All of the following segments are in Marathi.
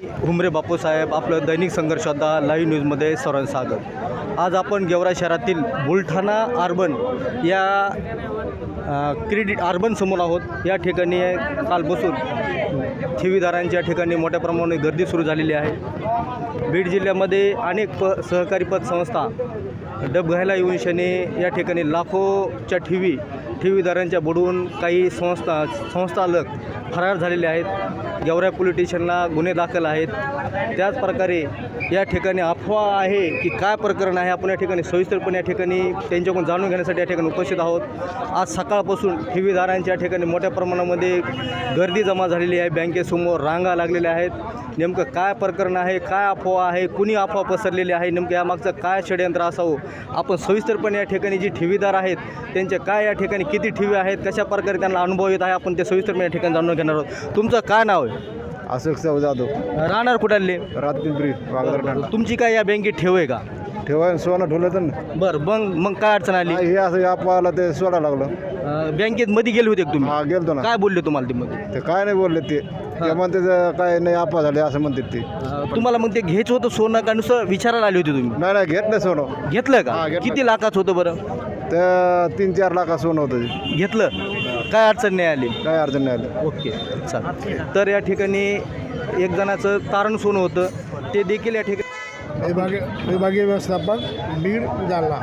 हुमरे बापूसाहेब आपलं दैनिक संघर्षदा लाईव्ह न्यूजमध्ये सरण स्वागत. आज आपण गेवरा शहरातील बुलढाणा अर्बन या क्रेडिट अर्बन समोर आहोत. या ठिकाणी काल बसून ठेवीदारांच्या ठिकाणी मोठ्या प्रमाणात गर्दी सुरू झालेली आहे. बीड जिल्ह्यामध्ये अनेक प सहकारी पतसंस्था डब घ्यायला येऊन शने या ठिकाणी लाखोच्या ठेवी ठेवीदारांच्या बुडवून काही संस्था संस्थालक फरार झालेले आहेत. गेवरा पोलीस स्टेशनला गुन्हे दाखल आहेत. त्याच प्रकारे या ठिकाणी अफवा आहे की काय प्रकरण आहे आपण या ठिकाणी सविस्तरपणे या ठिकाणी त्यांच्याकडून जाणून घेण्यासाठी या ठिकाणी उपस्थित आहोत. आज सकाळपासून ठेवीदारांच्या या ठिकाणी मोठ्या प्रमाणामध्ये गर्दी जमा झालेली आहे. बँकेसमोर रांगा लागलेल्या आहेत. नेमकं काय प्रकरण आहे काय अफवा आहे कुणी अफवा पसरलेली आहे नेमकं यामागचं काय षडयंत्र असावं? आपण सविस्तरपणे या ठिकाणी जी ठेवीदार आहेत त्यांच्या काय या ठिकाणी किती ठेवी आहेत कशा प्रकारे त्यांना अनुभव येत आहे आपण ते सविस्तरपणे या ठिकाणी जाणून घेणार आहोत. तुमचं काय नाव आहे? अशोक साहेब जाधव. राहणार कुठाले रातपिंपरी वागदर ठाणा तुमची काय या बँकेत ठेव आहे का? ठेवा सोनं ठेवलं तर ना. बरं मग मग काय अडचण आली? हा, असं आपल्याला ते सोडा लागलं. अं, बँकेत मध्ये गेले होते का तुम्ही? हा गेलतो ना. काय बोलले तुम्हाला ते मध्ये ते काय नाही बोलले ते. ते म्हणते ते काय नाही आपा झाले असं म्हणतात ते. अं, तुम्हाला मग ते घ्यायचं होतं सोनं का नुसतं विचारायला आले होते तुम्ही? नाही नाही घेतलं सोनं. घेतलं हा, का घेतलं. किती लाखाचं होतं बरं? ते तीन चार लाखा सोनं होतं ते. घेतलं? काय अडचण नाही आली? काय अडचण नाही आलं. ओके चालेल तर या ठिकाणी एक जणाचं तारण सोनं होतं. ते देखील या ठिकाणी विभागीय विभागीय व्यवस्थापक बीड जालना.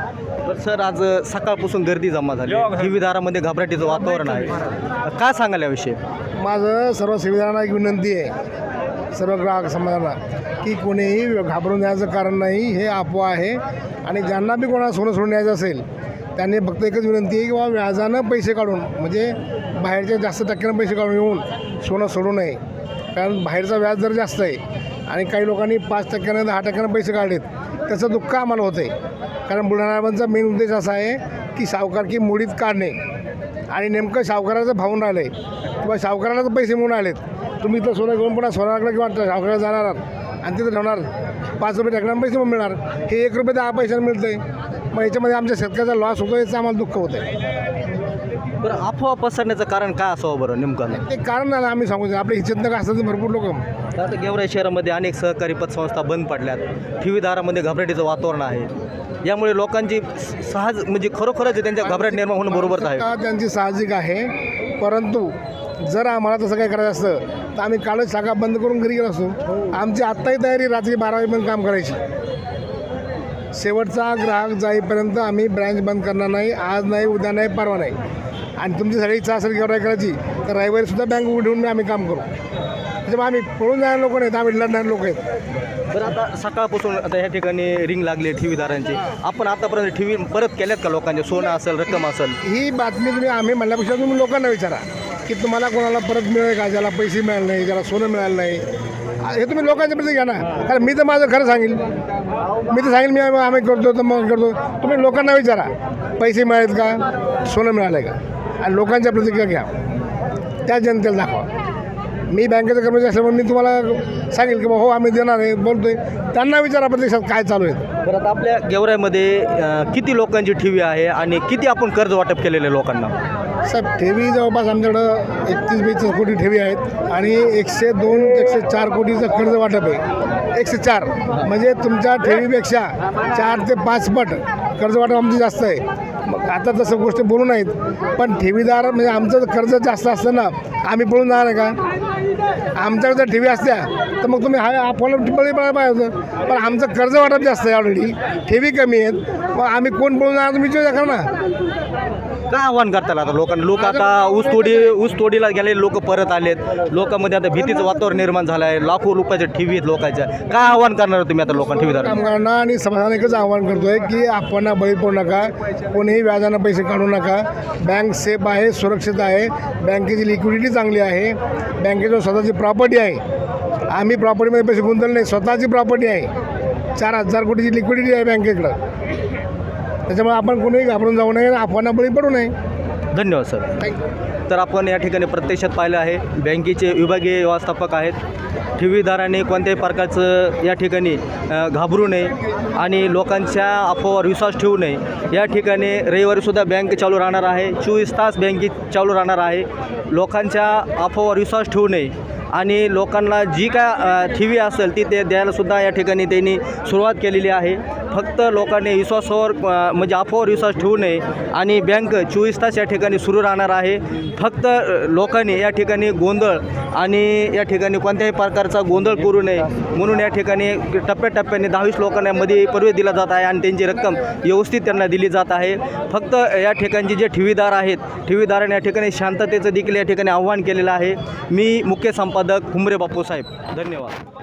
तर सर आज सकाळपासून गर्दी जमा झाली. ठेवीदारामध्ये घबराटीचं वातावरण आहे. काय सांगाल याविषयी? माझं सर्व सेवेदारांना एक विनंती आहे. सर्व ग्राहक समाजाला की कोणीही घाबरून जायचं कारण नाही हे अफवा आहे. आणि ज्यांना बी कोणाला सोनं सोडून न्यायचं असेल त्यांनी फक्त एकच विनंती आहे की बाबा व्याजानं पैसे काढून म्हणजे बाहेरच्या जास्त टक्क्यानं पैसे काढून येऊन सोनं सोडू नये. कारण बाहेरचा व्याज दर जास्त आहे आणि काही लोकांनी पाच टक्क्यानं दहा टक्क्यानं पैसे काढलेत त्याचं दुःख आम्हाला होतं आहे कारण बुलढाणाचा मेन उद्देश असा आहे की सावकारकी मुडीत काढणे. आणि नेमकं सावकाराचं भावून राहिलं आहे किंवा सावकाराला तर पैसे मिळून आलेत. तुम्ही इथं सोनं घेऊन पुन्हा सोनाकडे किंवा सावकाराला जाणार आणि तिथं ठेवणार. पाच रुपये टाकणार पैसे मिळणार. हे एक रुपये दहा पैशाला मिळतं आहे मग याच्यामध्ये आमच्या शेतकऱ्याचा लॉस होतो याचं आम्हाला दुःख होतं आहे बरं अफवा पसरण्याचं कारण काय असावं बरं नेमकं? ते कारण आलं आम्ही सांगू शकतो. आपल्या हिचेतनं असतात भरपूर लोक. आता गेवराई शहरामध्ये अनेक सहकारी पतसंस्था बंद पडल्यात. ठेवीदारामध्ये घबराटीचं वातावरण आहे. यामुळे लोकांची सहज म्हणजे खरोखरच त्यांच्या घबराट निर्माण होणं बरोबरच आहे. का त्यांची साहजिक आहे परंतु जर आम्हाला तसं काही करायचं असतं तर आम्ही कालच शाखा बंद करून घरी गेलो असतो. आमची आत्ताही तयारी रात्री बारा वाजेपर्यंत काम करायची. शेवटचा ग्राहक जाईपर्यंत आम्ही ब्रँच बंद करणार नाही. आज नाही उद्या नाही परवा नाही. आणि तुमची सगळी इच्छा असेल केवढा करायची तर रविवारी सुद्धा बँक उघडून आम्ही काम करू. त्याच्यामुळे आम्ही पळून जाणारे लोक नाहीत आम्ही लढणारे लोक आहेत. बरं आता सकाळपासून आता ह्या ठिकाणी रिंग लागली आहे ठेवीदारांची. आपण आतापर्यंत ठेवी परत केल्यात का लोकांचे? सोनं असेल रक्कम असेल? ही बातमी तुम्ही आम्ही म्हणल्यापेक्षा तुम्ही लोकांना विचारा की तुम्हाला कोणाला परत मिळेल का? ज्याला पैसे मिळाले नाही ज्याला सोनं मिळालं नाही हे तुम्ही लोकांच्या प्रति घ्या ना. कारण मी तर माझं खरं सांगेल. मी तर सांगेल मी आम्ही आम्ही करतो तर मग करतो. तुम्ही लोकांना विचारा. पैसे मिळालेत का? सोनं मिळालं का? आणि लोकांच्या प्रतिक्रिया घ्या. त्या जनतेला दाखवा. मी बँकेचा कर्मचारी असल्यामुळे मी तुम्हाला सांगेल की हो आम्ही देणार आहे बोलतोय. त्यांना विचारा प्रत्यक्षात काय चालू आहे. बरं आता आपल्या गेवराईमध्ये किती लोकांची ठेवी आहे आणि किती आपण कर्ज वाटप केलेलं आहे लोकांना? साहेब ठेवी जवळपास आमच्याकडं एकतीस बेचाळीस कोटी ठेवी आहेत आणि एकशे दोन एकशे चार कोटीचं कर्ज वाटप आहे. एकशे चार. म्हणजे तुमच्या ठेवीपेक्षा चार ते पाच पट कर्ज वाटप आमचं जास्त आहे. मग आता तसं गोष्टी बोलू नाहीत पण ठेवीदार म्हणजे आमचं कर्ज जास्त असतं ना आम्ही पळून जाणार आहे का? आमच्याकडे जर ठेवी असत्या तर मग तुम्ही हा फॉलो बळी पाहिजे होतं. पण आमचं कर्ज वाटप जास्त आहे ऑलरेडी ठेवी कमी आहेत. मग आम्ही कोण पळून जाणार? तुम्ही विचार करा ना. काय आव्हान करताल आता लोकांना? लोक आता ऊस तोडी ऊस तोडीला गेले लोक परत आलेत. लोकांमध्ये आता भीतीचं वातावरण निर्माण झालं आहे लाखो रुपयाच्या ठेवी आहेत लोकांच्या. काय आव्हान करणार तुम्ही आता लोकांना ठेवीदार कामगारांना आणि समाजाला एकच आवाहन करतोय की आपण बळी पडू नका. कोणीही व्याजानं पैसे काढू नका. बँक सेफ आहे सुरक्षित आहे. बँकेची लिक्विडिटी चांगली आहे. बँकेची स्वतःची प्रॉपर्टी आहे. आम्ही प्रॉपर्टीमध्ये पैसे गुंतवले नाही. स्वतःची प्रॉपर्टी आहे. चार हजार कोटीची लिक्विडिटी आहे बँकेकडं. त्याच्यामुळे आपण कोणीही घाबरून जाऊ नये आपण बळी पडू नये. धन्यवाद सर. तर आपण या ठिकाणी प्रत्यक्षात पाहिलं आहे बँकेचे विभागीय व्यवस्थापक आहेत. ठेवीदाराने कोणत्याही प्रकारचं या ठिकाणी घाबरू नये आणि लोकांच्या अफवावर विश्वास ठेवू नये. या ठिकाणी रविवारीसुद्धा बँक चालू राहणार आहे चोवीस तास बँके चालू राहणार आहे. लोकांच्या अफवावर विश्वास ठेवू नये. आणि लोकांना जी काय ठेवी असेल ती ते द्यायलासुद्धा या ठिकाणी त्यांनी सुरुवात केलेली आहे. फक्त लोकांनी विश्वासावर म्हणजे अफवावर विश्वास ठेवू नये आणि बँक चोवीस तास या ठिकाणी सुरू राहणार आहे. फक्त लोकांनी या ठिकाणी गोंधळ आणि या ठिकाणी कोणत्याही प्रकारचा गोंधळ करू नये म्हणून या ठिकाणी टप्प्याटप्प्याने दहावीस लोकांना मध्ये प्रवेश दिला जात आहे आणि त्यांची रक्कम व्यवस्थित त्यांना दिली जात आहे. फक्त या ठिकाणचे जे ठेवीदार आहेत ठेवीदारांनी या ठिकाणी शांततेचं देखील या ठिकाणी आव्हान केलेलं आहे. मी मुख्य संपादक हुमरे बापूसाहेब धन्यवाद.